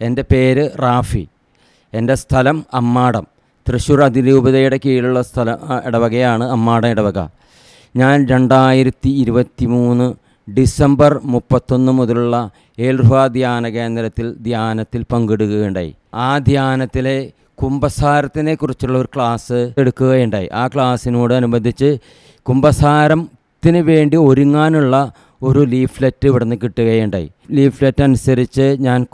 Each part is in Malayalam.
എന്റെ പേര് റാഫി. എന്റെ സ്ഥലം അമ്മാടം. തൃശ്ശൂർ അതിരൂപതയുടെ കീഴിലുള്ള സ്ഥല ഇടവകയാണ് അമ്മാടം ഇടവക. ഞാൻ രണ്ടായിരത്തി ഇരുപത്തി മൂന്ന് ഡിസംബർ മുപ്പത്തൊന്ന് മുതലുള്ള ഏൽഹ ധ്യാന കേന്ദ്രത്തിൽ ധ്യാനത്തിൽ പങ്കെടുക്കുകയുണ്ടായി. ആ ധ്യാനത്തിലെ കുംഭസാരത്തിനെ കുറിച്ചുള്ള ഒരു ക്ലാസ് എടുക്കുകയുണ്ടായി. ആ ക്ലാസ്സിനോട് അനുബന്ധിച്ച് കുംഭസാരത്തിന് വേണ്ടി ഒരുങ്ങാനുള്ള ഒരു ലീഫ്ലെറ്റ് ഇവിടുന്ന് കിട്ടുകയുണ്ടായി. ലീഫ്ലെറ്റ് അനുസരിച്ച് ഞാൻ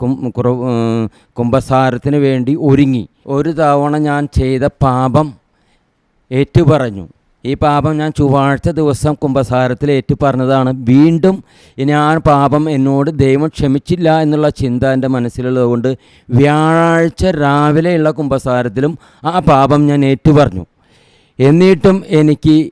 കുംഭസാരത്തിന് വേണ്ടി ഒരുങ്ങി. ഒരു തവണ ഞാൻ ചെയ്ത പാപം ഏറ്റുപറഞ്ഞു. ഈ പാപം ഞാൻ ചൊവ്വാഴ്ച ദിവസം കുംഭസാരത്തിൽ ഏറ്റുപറഞ്ഞതാണ്. വീണ്ടും ഇനി ആ പാപം എന്നോട് ദൈവം ക്ഷമിച്ചില്ല എന്നുള്ള ചിന്ത എന്റെ മനസ്സിലുള്ളതുകൊണ്ട് വ്യാഴാഴ്ച രാവിലെയുള്ള കുംഭസാരത്തിലും ആ പാപം ഞാൻ ഏറ്റുപറഞ്ഞു. എന്നിട്ടും എനിക്ക്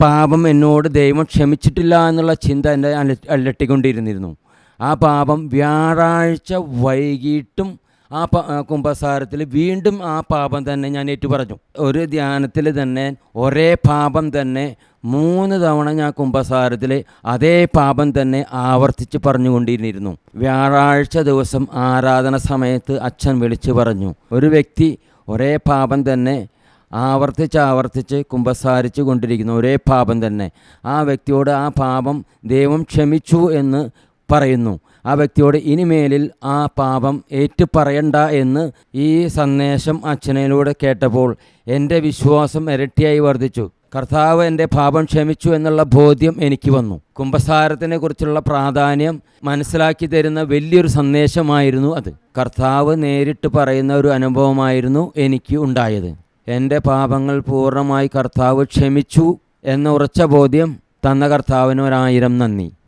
പാപം എന്നോട് ദൈവം ക്ഷമിച്ചിട്ടില്ല എന്നുള്ള ചിന്ത എന്റെ അല- അലട്ടിക്കൊണ്ടിരുന്നിരുന്നു. ആ പാപം വ്യാഴാഴ്ച വൈകിട്ടും ആ കുംഭസാരത്തിൽ വീണ്ടും ആ പാപം തന്നെ ഞാൻ ഏറ്റു പറഞ്ഞു ഒരു ധ്യാനത്തിൽ തന്നെ ഒരേ പാപം തന്നെ മൂന്ന് തവണ ഞാൻ കുംഭസാരത്തിൽ അതേ പാപം തന്നെ ആവർത്തിച്ച് പറഞ്ഞുകൊണ്ടിരുന്നിരുന്നു. വ്യാഴാഴ്ച ദിവസം ആരാധന സമയത്ത് അച്ഛൻ വിളിച്ചു പറഞ്ഞു ഒരു വ്യക്തി ഒരേ പാപം തന്നെ ആവർത്തിച്ച് ആവർത്തിച്ച് കുമ്പസാരിച്ചു കൊണ്ടിരിക്കുന്നു ഒരേ പാപം തന്നെ. ആ വ്യക്തിയോട് ആ പാപം ദൈവം ക്ഷമിച്ചു എന്ന് പറയുന്നു. ആ വ്യക്തിയോട് ഇനിമേലിൽ ആ പാപം ഏറ്റുപറയണ്ട എന്ന് ഈ സന്ദേശം അച്ഛനയിലൂടെ കേട്ടപ്പോൾ എന്റെ വിശ്വാസം ഇരട്ടിയായി വർദ്ധിച്ചു. കർത്താവ് എന്റെ പാപം ക്ഷമിച്ചു എന്നുള്ള ബോധ്യം എനിക്ക് വന്നു. കുംഭസാരത്തിനെ കുറിച്ചുള്ള പ്രാധാന്യം മനസ്സിലാക്കി തരുന്ന വലിയൊരു സന്ദേശമായിരുന്നു അത്. കർത്താവ് നേരിട്ട് പറയുന്ന ഒരു അനുഭവമായിരുന്നു എനിക്ക് ഉണ്ടായത്. എന്റെ പാപങ്ങൾ പൂർണമായി കർത്താവ് ക്ഷമിച്ചു എന്ന ഉറച്ച ബോധ്യം തന്ന കർത്താവിന് ഒരായിരം നന്ദി.